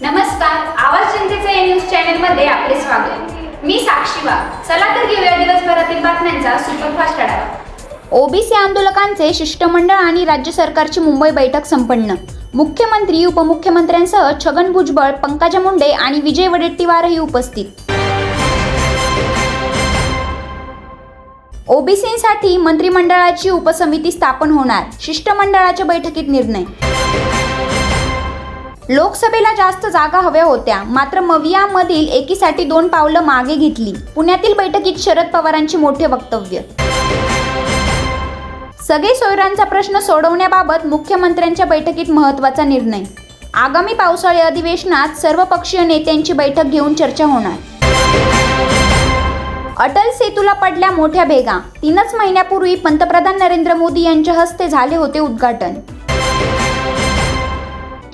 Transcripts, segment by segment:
नमस्कार आवाज जनतेचा या न्यूज चॅनलमध्ये आपले स्वागत. मी साक्षी वाघ. चला तर घेऊया दिवसभरातील बातम्यांचा सुपरफास्ट आढावा. ओबीसी आंदोलकांचे शिष्टमंडळ आणि राज्य सरकारची मुंबई बैठक संपन्न. मुख्यमंत्री उपमुख्यमंत्र्यांसह छगन भुजबळ पंकजा मुंडे आणि विजय वडेट्टीवारही उपस्थित. ओबीसीसाठी मंत्रिमंडळाची उपसमिती स्थापन होणार शिष्टमंडळाच्या बैठकीत निर्णय. लोकसभेला जास्त जागा हव्या होत्या. मात्र मवियामधील एकीसाठी दोन पावलं मागे घेतली. पुण्यातील बैठकीत शरद पवारांचे मोठे वक्तव्य. सगळे सोयरांचा प्रश्न सोडवण्याबाबत मुख्यमंत्र्यांच्या बैठकीत महत्त्वाचा निर्णय. आगामी पावसाळी अधिवेशनात सर्वपक्षीय नेत्यांची बैठक घेऊन चर्चा होणार. अटल सेतूला पडल्या मोठ्या भेगा. तीनच महिन्यापूर्वी पंतप्रधान नरेंद्र मोदी यांच्या हस्ते झाले होते उद्घाटन.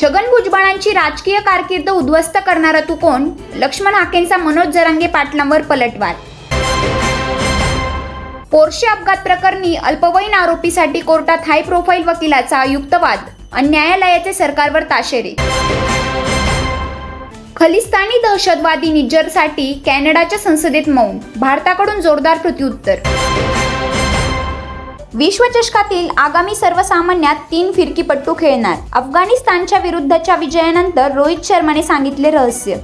छगन भुजबळांची राजकीय कारकीर्द उद्ध्वस्त करणारा तू कोण? लक्ष्मण हाकेंचा मनोज जरांगे पाटलांवर पलटवार. पोर्शे अपघात प्रकरणी अल्पवयीन आरोपीसाठी कोर्टात हाय प्रोफाईल वकिलाचा युक्तवाद आणि न्यायालयाचे सरकारवर ताशेरे. खलिस्तानी दहशतवादी निज्जरसाठी कॅनडाच्या संसदेत मौन भारताकडून जोरदार प्रत्युत्तर. विश्वचषकातील आगामी सर्वसामान्यात तीन फिरकीपट्टू खेळणार. अफगाणिस्तानच्या विरुद्धच्या विजयानंतर रोहित शर्माने सांगितले रहस्य.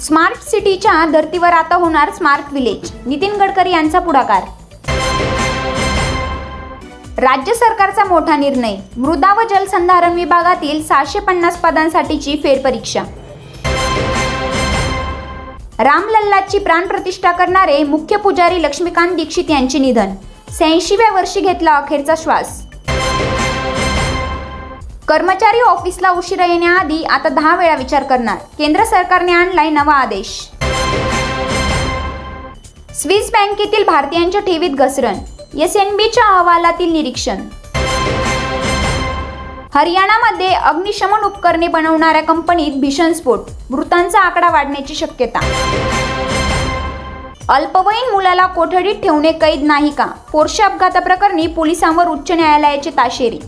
स्मार्ट सिटीच्या धर्तीवर आता होणार स्मार्ट विलेज नितीन गडकरी यांचा पुढाकार. राज्य सरकारचा मोठा निर्णय मृदा व जलसंधारण विभागातील सहाशे पन्नास पदांसाठीची फेरपरीक्षा. रामलल्लाची प्राणप्रतिष्ठा करणारे मुख्य पुजारी लक्ष्मीकांत दीक्षित यांचे निधन. शहाऐंशीव्या वर्षी घेतला अखेरचा श्वास. कर्मचारी ऑफिसला उशिरा येण्याआधी आता दहा वेळा विचार करणार. केंद्र सरकारने आणलाय नवा आदेश. स्विस बँकेतील भारतीयांच्या ठेवीत घसरण. एस एन बीच्या अहवालातील निरीक्षण. हरियाणामध्ये अग्निशमन उपकरणे बनवणाऱ्या कंपनीत भीषण स्फोट. मृतांचा आकडा वाढण्याची शक्यता. अल्पवयीन मुलाला कोठडीत ठेवणे कैद नाही का? पोर्शे अपघाताप्रकरणी पोलिसांवर उच्च न्यायालयाची ताशेरी.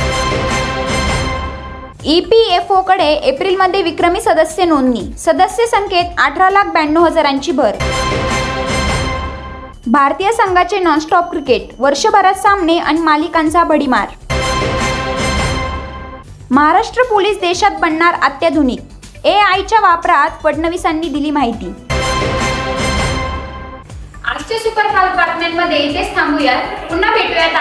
ई पी एफ ओकडे एप्रिलमध्ये विक्रमी सदस्य नोंदणी. सदस्य संख्येत अठरा लाख ब्याण्णव हजारांची भर. भारतीय संघाचे नॉनस्टॉप क्रिकेट. वर्षभरात सामने आणि मालिकांचा भडीमार महाराष्ट्र पोलीस देशात बनणार अत्याधुनिक. ए आयच्या वापरात फडणवीसांनी दिली माहिती. आजच्या सुपरफास्ट बातम्यांमध्ये इथेच थांबूयात. पुन्हा भेटूयात.